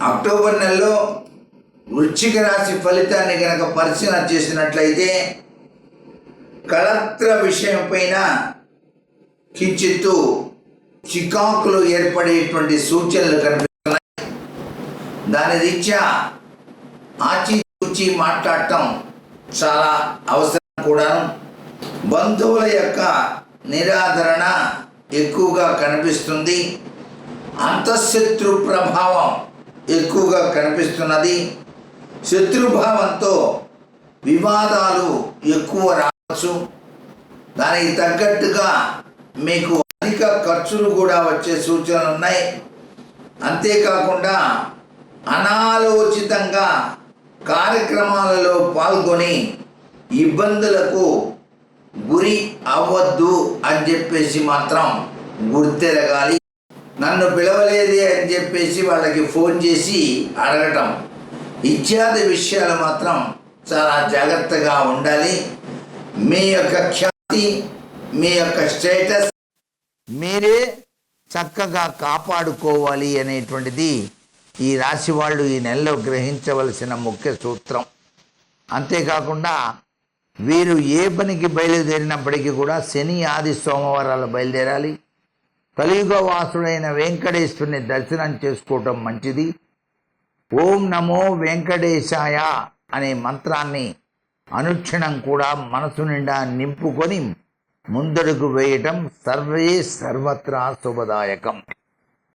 October నెలలో వృశ్చిక రాశి ఫలితాన్ని కనుక పరిశీలన చేసినట్లయితే కళత్ర విషయం పైన కించిత్తు చికాకులు ఏర్పడేటువంటి సూచనలు కనిపిస్తున్నాయి. దాని రీత్యా ఆచితూచి మాట్లాడటం చాలా అవసరం కూడాను. బంధువుల యొక్క నిరాదరణ ఎక్కువగా కనిపిస్తుంది. అంతఃశత్రు ప్రభావం ఎక్కువగా కనిపిస్తున్నది. శత్రుభావంతో వివాదాలు ఎక్కువ రావచ్చు. దానికి తగ్గట్టుగా మీకు అధిక ఖర్చులు కూడా వచ్చే సూచనలు ఉన్నాయి. అంతేకాకుండా అనాలోచితంగా కార్యక్రమాలలో పాల్గొని ఇబ్బందులకు గురి అవ్వద్దు అని చెప్పేసి మాత్రం గుర్తెరగాలి. నన్ను పిలవలేదే అని చెప్పేసి వాళ్ళకి ఫోన్ చేసి అడగటం. ఇత్యాది విషయాలు మాత్రం చాలా జాగ్రత్తగా ఉండాలి. మీ యొక్క ఖ్యాతి మీ యొక్క స్టేటస్ మీరే చక్కగా కాపాడుకోవాలి అనేటువంటిది ఈ రాశి వాళ్ళు ఈ నెలలో గ్రహించవలసిన ముఖ్య సూత్రం. అంతేకాకుండా వీరు ఏ పనికి బయలుదేరినప్పటికీ కూడా శని ఆది సోమవారాలు బయలుదేరాలి. కలియుగ వాసుడైన వెంకటేశ్వరుని దర్శనం చేసుకోవటం మంచిది. ఓం నమో వెంకటేశాయ అనే మంత్రాన్ని అనుక్షణం కూడా మనసు నిండా నింపుకొని ముందడుగు వేయటం సర్వే సర్వత్రా శుభదాయకం.